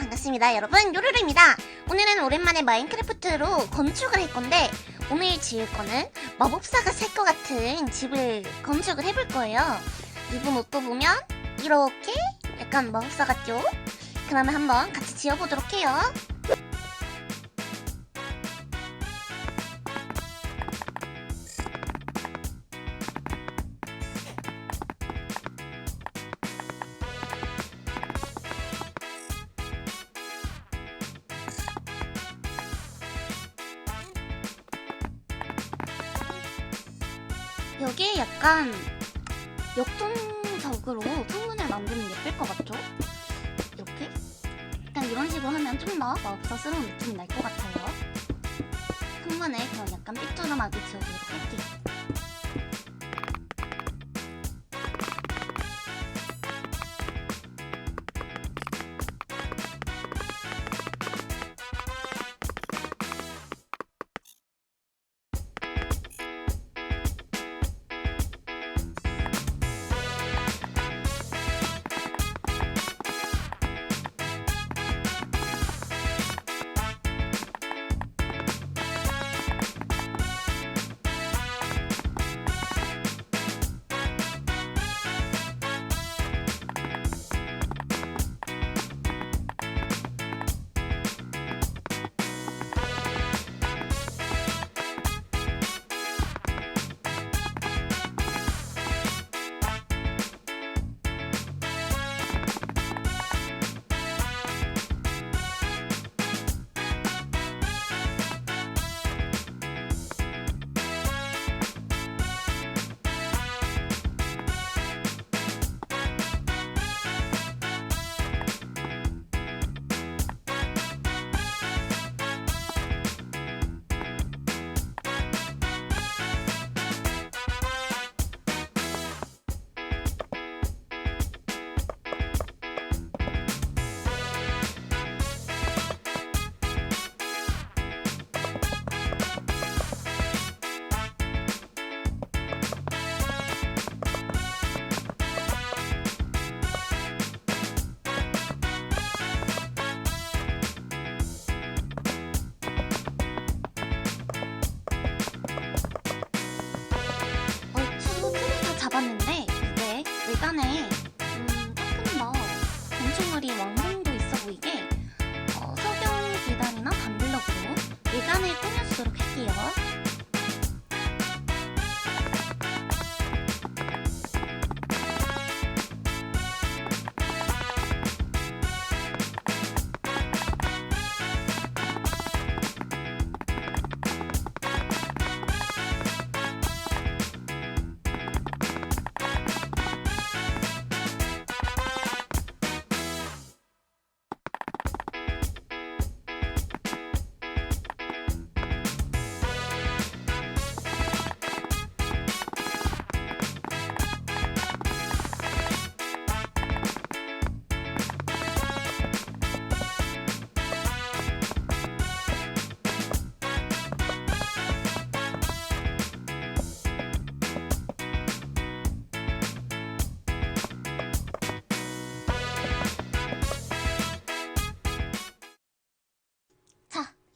반갑습니다 여러분. 요르르입니다. 오늘은 오랜만에 마인크래프트로 건축을 할 건데 오늘 지을 거는 마법사가 살 것 같은 집을 건축을 해볼 거예요. 입은 옷도 보면 이렇게 약간 마법사 같죠? 그러면 한번 같이 지어보도록 해요 여기에 약간 역동적으로 창문을 만들면 예쁠 것 같죠? 이렇게? 약간 이런 식으로 하면 좀 더 마법사스러운 느낌이 날 것 같아요. 창문에 그런 약간 삐뚤음하게 지어주도록 할게요. 이제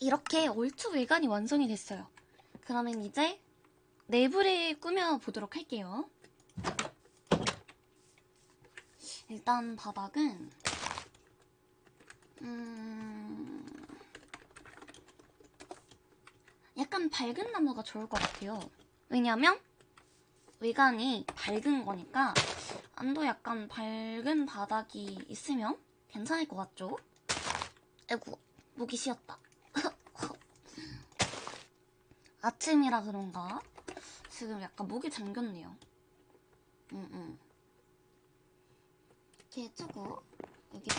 이렇게 얼추 외관이 완성이 됐어요. 그러면 이제 내부를 꾸며 보도록 할게요. 일단 바닥은 음... 약간 밝은 나무가 좋을 것 같아요. 왜냐면 외관이 밝은 거니까 안도 약간 밝은 바닥이 있으면 괜찮을 것 같죠? 아이고 목이 쉬었다. 아침이라 그런가? 지금 약간 목이 잠겼네요. 응, 응. 이렇게 해주고, 여기도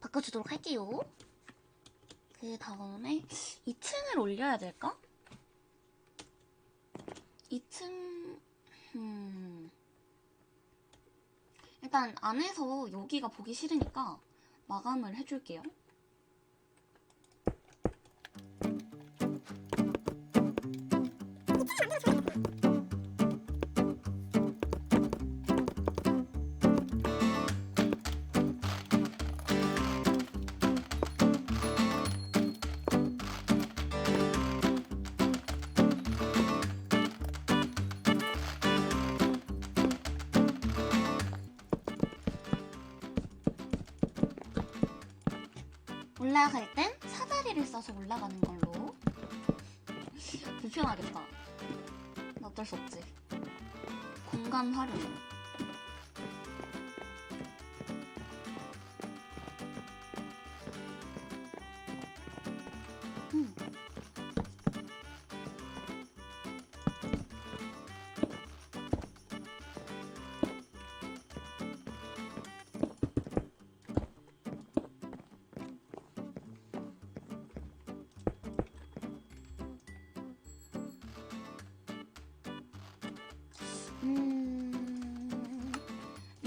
바꿔주도록 할게요. 그 다음에 2층을 올려야 될까? 2층, 음. 일단 안에서 여기가 보기 싫으니까 마감을 해줄게요. 올라갈 땐 사다리를 써서 올라가는 걸로 불편하겠다. 어쩔 수 없지. 공간 활용.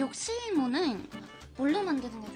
욕실문은 뭘로 만드는 게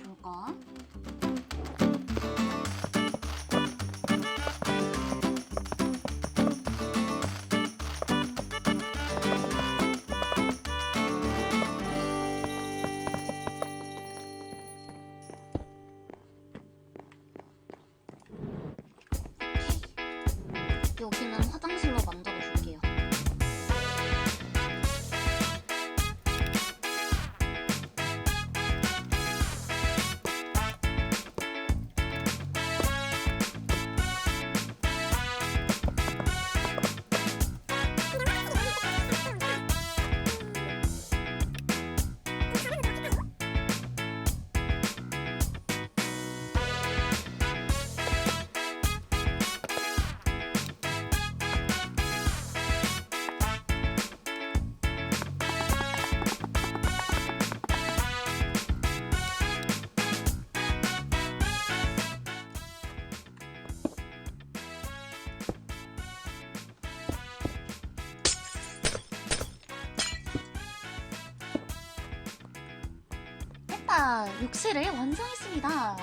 됐다! 욕실을 완성했습니다.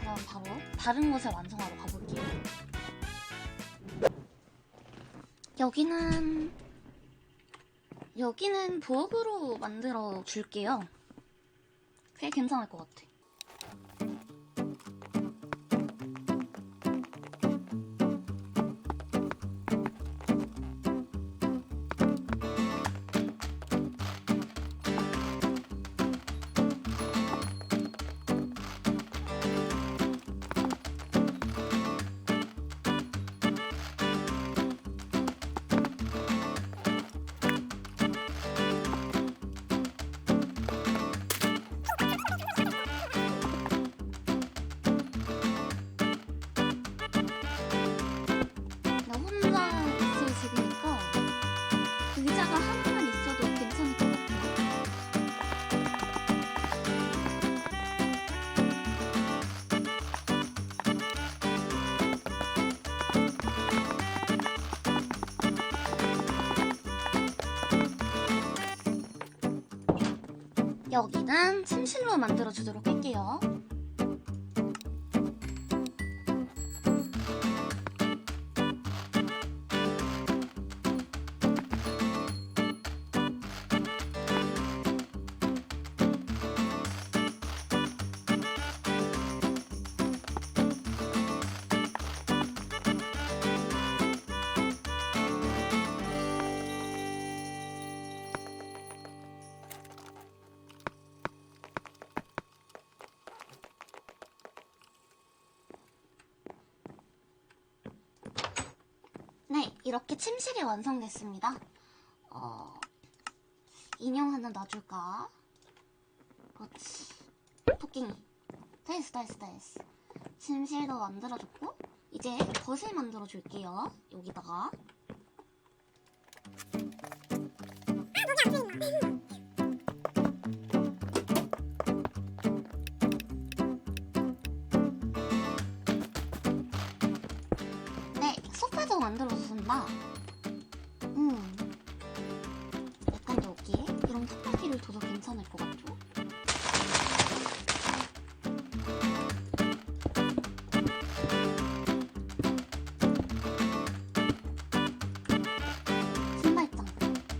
그럼 바로 다른 곳을 완성하러 가볼게요. 여기는 여기는 부엌으로 만들어 줄게요. 꽤 괜찮을 것 같아. 여기는 침실로 만들어 주도록 할게요. 이렇게 침실이 완성됐습니다. 어, 인형 하나 놔줄까? 그렇지. 토끼니. 됐어, 됐어, 됐어. 침실도 만들어줬고, 이제 거실 만들어줄게요. 여기다가. 네, 만들어준다. 음. 약간 여기에 이런 탁탁기를 둬도 괜찮을 것 같죠? 신발장.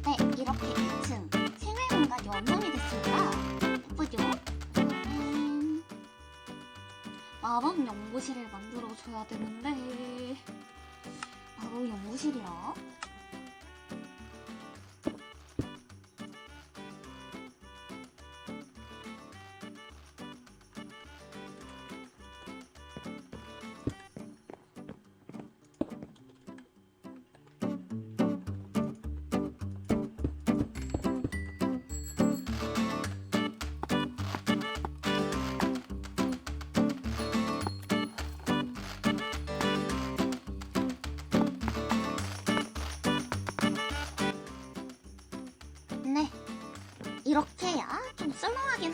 네, 이렇게 1층 생활 공간이 완성이 됐습니다. 예쁘죠? 음, 마법 연구실을 만들어줘야 되는데 바로 연구실이야.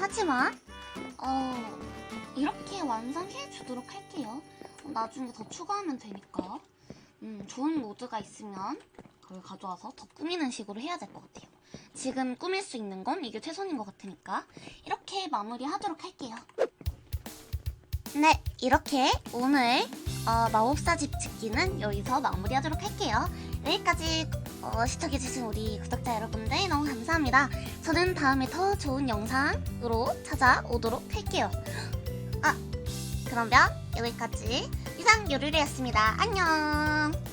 하지만 어 이렇게 완성해 주도록 할게요. 어, 나중에 더 추가하면 되니까. 음, 좋은 모드가 있으면 그걸 가져와서 더 꾸미는 식으로 해야 될 것 같아요. 지금 꾸밀 수 있는 건 이게 최선인 것 같으니까 이렇게 마무리하도록 할게요. 네, 이렇게 오늘 어, 마법사 집 짓기는 여기서 마무리하도록 할게요. 여기까지 어, 시청해주신 우리 구독자 여러분들 너무 감사합니다. 저는 다음에 더 좋은 영상으로 찾아오도록 할게요. 아, 그러면 여기까지 이상 요리리였습니다. 안녕!